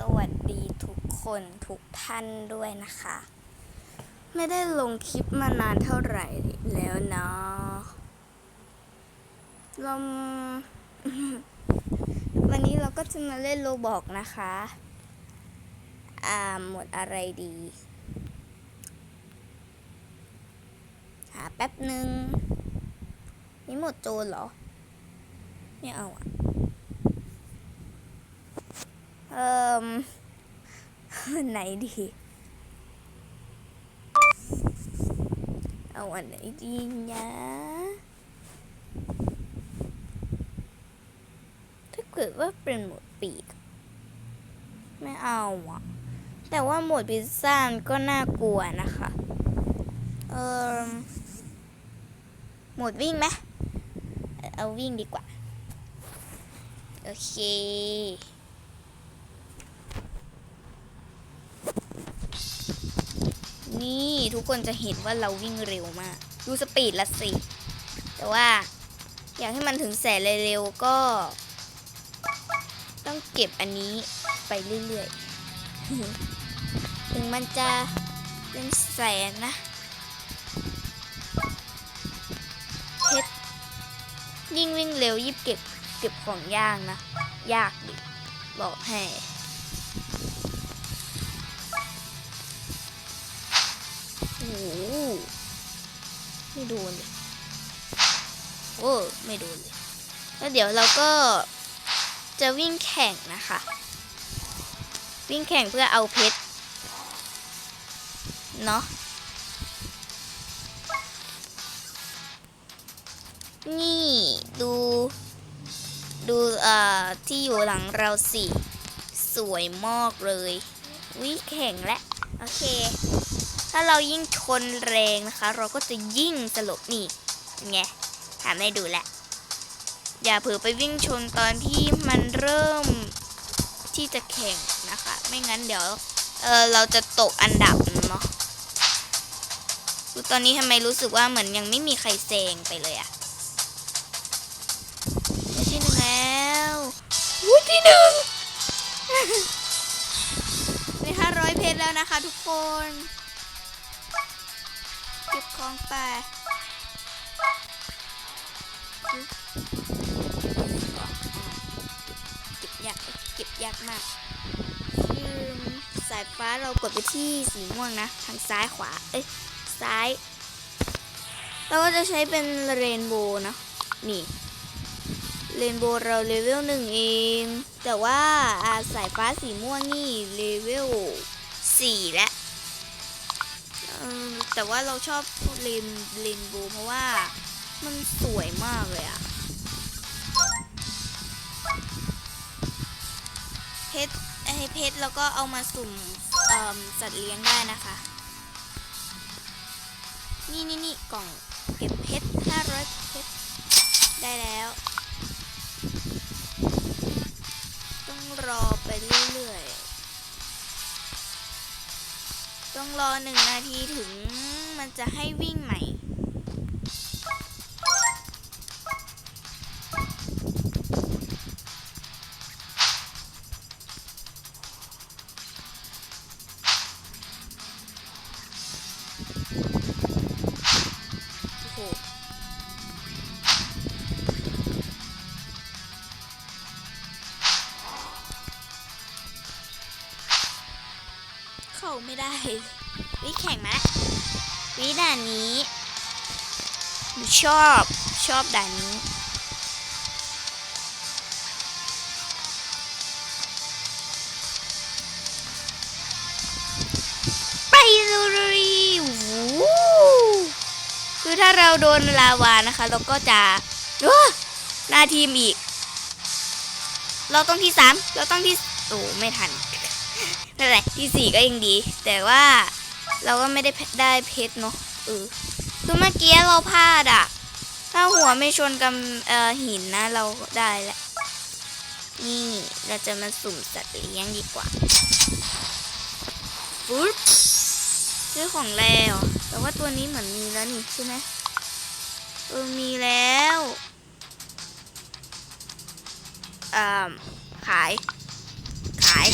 สวัสดีทุกคนทุกท่านด้วยนะคะ ไม่ได้ลงคลิปมานานเท่าไหร่แล้วเนาะเราวันนี้เราก็จะมาเล่นโลบอกนะคะ อ่าหมดอะไรดี หาแป๊บหนึ่งนี่หมดโจรเหรอ ไม่เอาอะ เอ่มไหนดี เอาอันไหนดีนะถ้าเกิดว่าเป็นหมดปีก ไม่เอาอะ แต่ว่าหมดพิซซ่านก็น่ากลัวนะคะ เอ่อหมดวิ่งไหมเอาวิ่งดีกว่า โอเค นี่ทุกคนจะเห็นว่าเราวิ่งเร็วมาก ดูสปีดละสิ แต่ว่าอยากให้มันถึงแสนเร็วๆก็ ต้องเก็บอันนี้ไปเรื่อยๆ ถึงมันจะเป็นแสนนะเพชรยิ่งวิ่งเร็วยิบเก็บเก็บของยากนะ ยากดิบอกให้ โอ้โหไม่โดนเลยโอ้ไม่โดนเลยแล้วเดี๋ยวเราก็จะวิ่งแข่งนะคะ วิ่งแข่งเพื่อเอาเพชรเนาะนี่ดูดูเอ่อที่อยู่หลังเราสิ สวยมากเลยวิแข่งและ โอเค ถ้าเรายิ่งชนแรงนะคะ เราก็จะยิ่งสลบนี่ไงทำให้ดูแหละ อย่าเผลอไปวิ่งชนตอนที่มันเริ่มที่จะแข่งนะคะ ไม่งั้นเดี๋ยวเออเราจะตกอันดับเนาะดูตอนนี้ทำไมรู้สึกว่าเหมือนยังไม่มีใครแซงไปเลยอะได้ที่หนึ่งแล้ววู้ที่หนึ่งในห้าร้อยเพชรแล้วนะคะทุกคน ก็บของไปเก็บยากเก็บยากมากอืมสายฟ้าเรากดไปที่สีม่วงนะ ทางซ้ายขวา เอ้ย ซ้าย เราก็จะใช้เป็นเรนโบว์นะ นี่ เรนโบว์เราเลเวลหนึ่งเอง แต่ว่าสายฟ้าสีม่วงนี่เลเวลสี่แล้ว แต่ว่าเราชอบเรนเรนบว์เพราะว่ามันสวยมากเลยอะเพชรไอเพชรแล้วก็เอามาสุ่มสัตว์เลี้ยงได้นะคะ นี่นี่นี่กล่องเก็บเพชรห้าร้อยเพชรได้แล้ว ต้องรอไปเรื่อยๆ ต้องรอหนึ่งนาทีถึงมันจะให้วิ่งใหม่ ไม่ได้ วิแข่งมาแล้ววิด่านนี้หนูชอบชอบด่านนี้ไปเลยวู้คือถ้าเราโดนลาวานะคะ เราก็จะเอ้อหน้าทีมอีก เราต้องที่สามเราต้องที่โอ้ไม่ทัน นั่นแหละที่สี่ก็ยังดี แต่ว่าเราก็ไม่ได้เพได้เพชรเนาะเออคือเมื่อกี้เราพลาดอะถ้าหัวไม่ชนกับหินนะเราได้แล้วนี่เราจะมาสุ่มสัตว์เลี้ยงดีกว่าปุ๊บซื้อของแล้วแต่ว่าตัวนี้เหมือนมีแล้วนี่ใช่ไหมเออมีแล้วอ่าขาย ขาย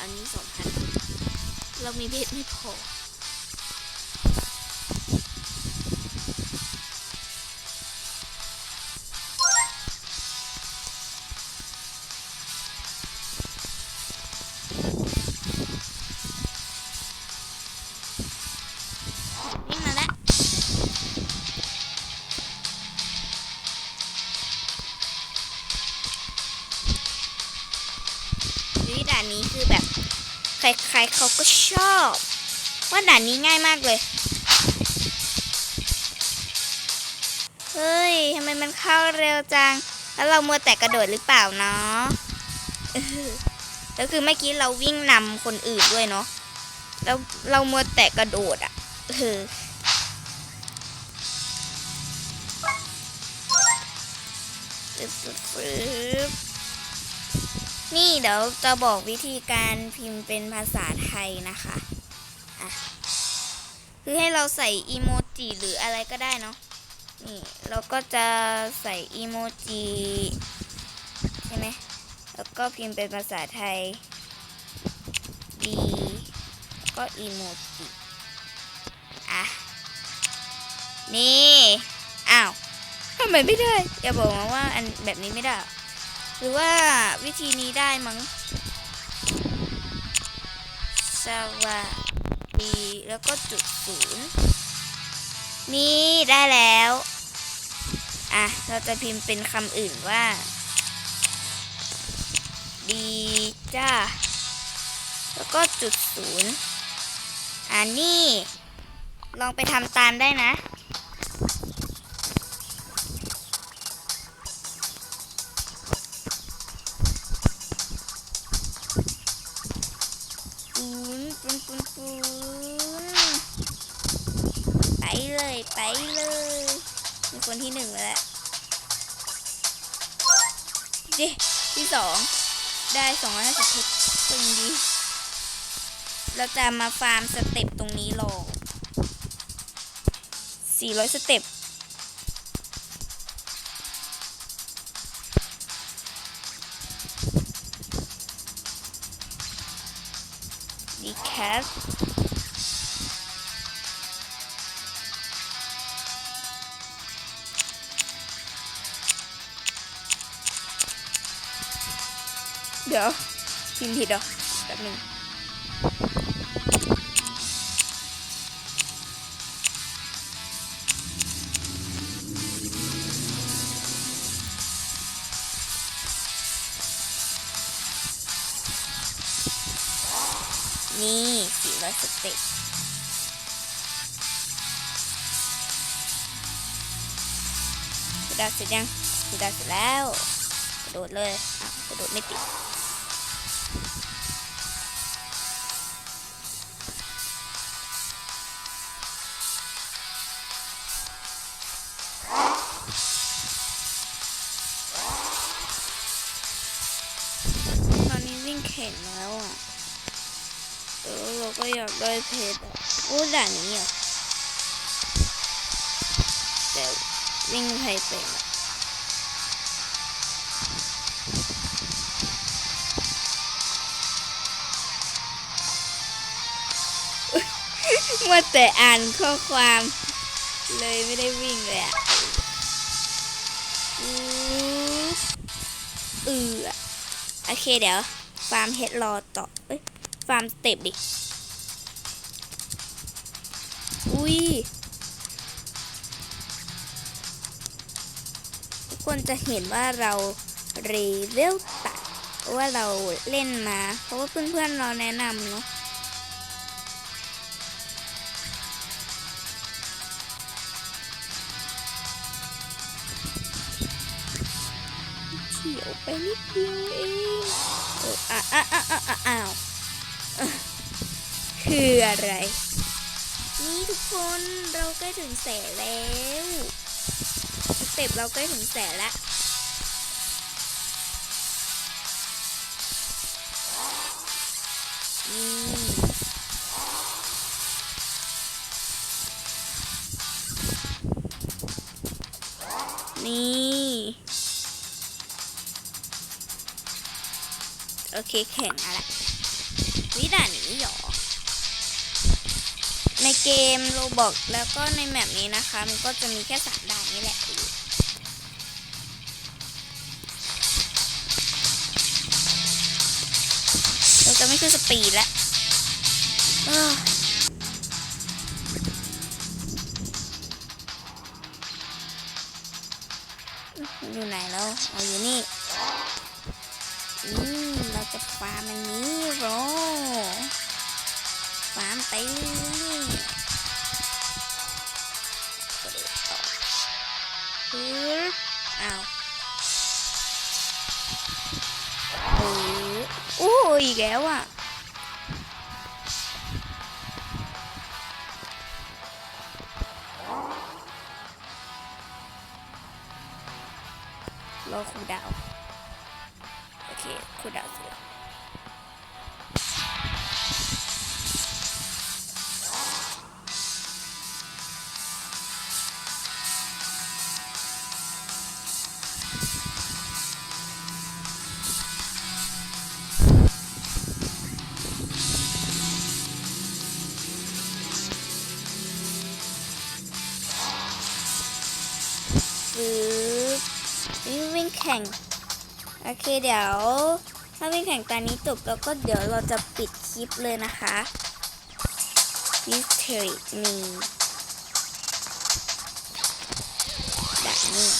อันนี้สองพันเรามีเพชรไม่านนี้คือแบบ ใครๆเขาก็ชอบ ว่าด่านนี้ง่ายมากเลย เฮ้ยทำไมมันเข้าเร็วจัง แล้วเรามัวแต่กระโดดหรือเปล่าเนาะแล้วคือเมื่อกี้เราวิ่งนำคนอื่นด้วยเนาะแล้วเรามัวแต่กระโดดอะ่ะเออฟึบฟึบฟึบ นี่เดี๋ยวจะบอกวิธีการพิมพ์เป็นภาษาไทยนะคะอะคือให้เราใส่อีโมจิหรืออะไรก็ได้เนาะ นี่เราก็จะใส่อีโมจิใช่ไหม แล้วก็พิมพ์เป็นภาษาไทยดีก็อีโมจิอะ นี่ อ้าวทำไมไม่ได้ อย่าบอกมาว่าอันแบบนี้ไม่ได้ หรือว่าวิธีนี้ได้มั้งสวัสดีแล้วก็จุดศูนย์นี่ได้แล้ว อะ เราจะพิมพ์เป็นคำอื่นว่า ดีจ้า แล้วก็จุดศูนย์อ่านี่ ลองไปทำตามได้นะ ปูนปูนปูนปูนไปเลยไปเลยมีคนที่หนึ่งแล้วเจที่สองได้สองร้อยห้าสิบเพชรก็ยังดี เราจะมาฟาร์มสเต็ปตรงนี้รอสี่ร้อยสเต็ป สเดี๋ยวพิมพ์ผิดเหรอแป๊บนึงนี่ ร้อยสเต็ปกระดาเสร็จยังกระดาเสร็จแล้วกระโดดเลยกระโดดไม่ติดตอนนี้วิ่งแข่งแล้วอะ ก็อยากได้เพชรอะโอ้ด่านนี้อะแต่วิ่งใครเป็นอะมัวแต่อ่านข้อความเลยไม่ได้วิ่งเลยอะอือเออโอเคเดี๋ยว ฟาร์มเฮดรอต่อ เอ้ย ฟาร์มสเต็ปดิ อุ้ยทุกคนจะเห็นว่าเราเรเวลตัดว่าเราเล่นมา เพราะว่าเพื่อนๆเราแนะนำเนาะเฉียวไปนิดเดียวเองเอออะอะอะอะอะอ้าวคืออะไร นี่ทุกคนเราใกล้ถึงแสนแล้วสเต็ปเราใกล้ถึงแสนแล้วนี่นี่โอเคแข่งอะไร เกมโรบอกแล้วก็ในแมปนี้นะคะ มันก็จะมีแค่สามด่านนี่แหละเราจะไม่ขึ้นสปีดแล้วอยู่ไหนแล้วเออยู่นี่ กระโดดต่อฮึอ้าวโอ้โอ้อีกแล้วอะรอครูดาว โอเคครูดาวเสร็จ ปึ๊บวิ่งวิ่งแข่ง โอเคเดี๋ยว ถ้าวิ่งแข่งตอนนี้จบแล้วก็เดี๋ยวเราจะปิดคลิปเลยนะคะ Mystery มีแบบนี้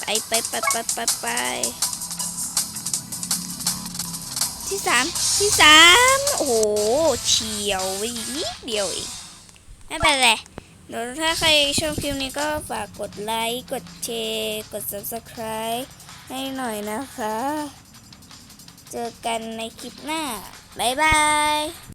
ไปไปไปไปไปไป ที่สามที่สามโอ้โหเฉียวไปอีกนิดเดียวเองไม่เป็นไรเดี๋ยวถ้าใครชอบคลิปนี้ก็ฝากกดไลค์กดแชร์กด subscribe ให้หน่อยนะคะ เจอกันในคลิปหน้า บ๊ายบาย